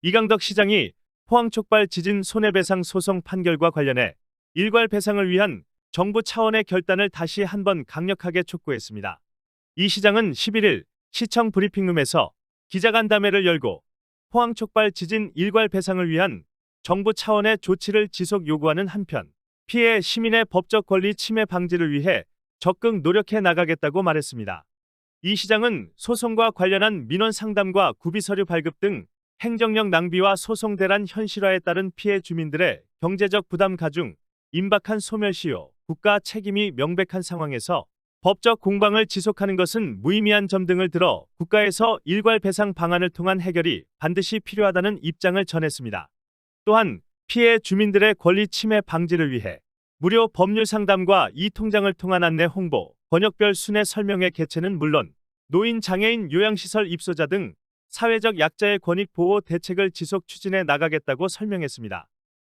이강덕 시장이 포항 촉발 지진 손해배상 소송 판결과 관련해 일괄 배상을 위한 정부 차원의 결단을 다시 한번 강력하게 촉구했습니다. 이 시장은 11일 시청 브리핑룸에서 기자간담회를 열고 포항 촉발 지진 일괄 배상을 위한 정부 차원의 조치를 지속 요구하는 한편 피해 시민의 법적 권리 침해 방지를 위해 적극 노력해 나가겠다고 말했습니다. 이 시장은 소송과 관련한 민원 상담과 구비 서류 발급 등 행정력 낭비와 소송 대란 현실화에 따른 피해 주민들의 경제적 부담 가중, 임박한 소멸시효, 국가 책임이 명백한 상황에서 법적 공방을 지속하는 것은 무의미한 점 등을 들어 국가에서 일괄 배상 방안을 통한 해결이 반드시 필요하다는 입장을 전했습니다. 또한 피해 주민들의 권리 침해 방지를 위해 무료 법률 상담과 이 통장을 통한 안내 홍보, 번역별 순회 설명회 개최는 물론 노인 장애인 요양시설 입소자 등 사회적 약자의 권익 보호 대책을 지속 추진해 나가겠다고 설명했습니다.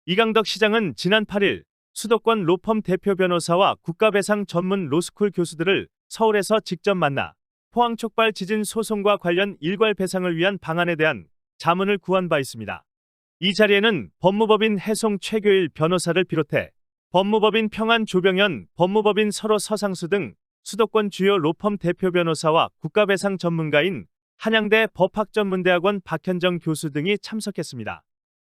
이강덕 시장은 지난 8일 수도권 로펌 대표 변호사와 국가배상 전문 로스쿨 교수들을 서울에서 직접 만나 포항 촉발 지진 소송과 관련 일괄 배상을 위한 방안에 대한 자문을 구한 바 있습니다. 이 자리에는 법무법인 해송 최교일 변호사를 비롯해 법무법인 평안 조병현, 법무법인 서로 서상수 등 수도권 주요 로펌 대표 변호사와 국가배상 전문가인 한양대 법학전문대학원 박현정 교수 등이 참석했습니다.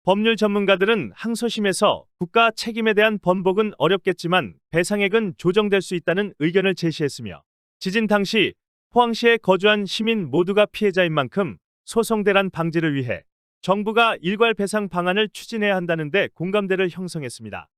법률 전문가들은 항소심에서 국가 책임에 대한 번복은 어렵겠지만 배상액은 조정될 수 있다는 의견을 제시했으며 지진 당시 포항시에 거주한 시민 모두가 피해자인 만큼 소송 대란 방지를 위해 정부가 일괄 배상 방안을 추진해야 한다는데 공감대를 형성했습니다.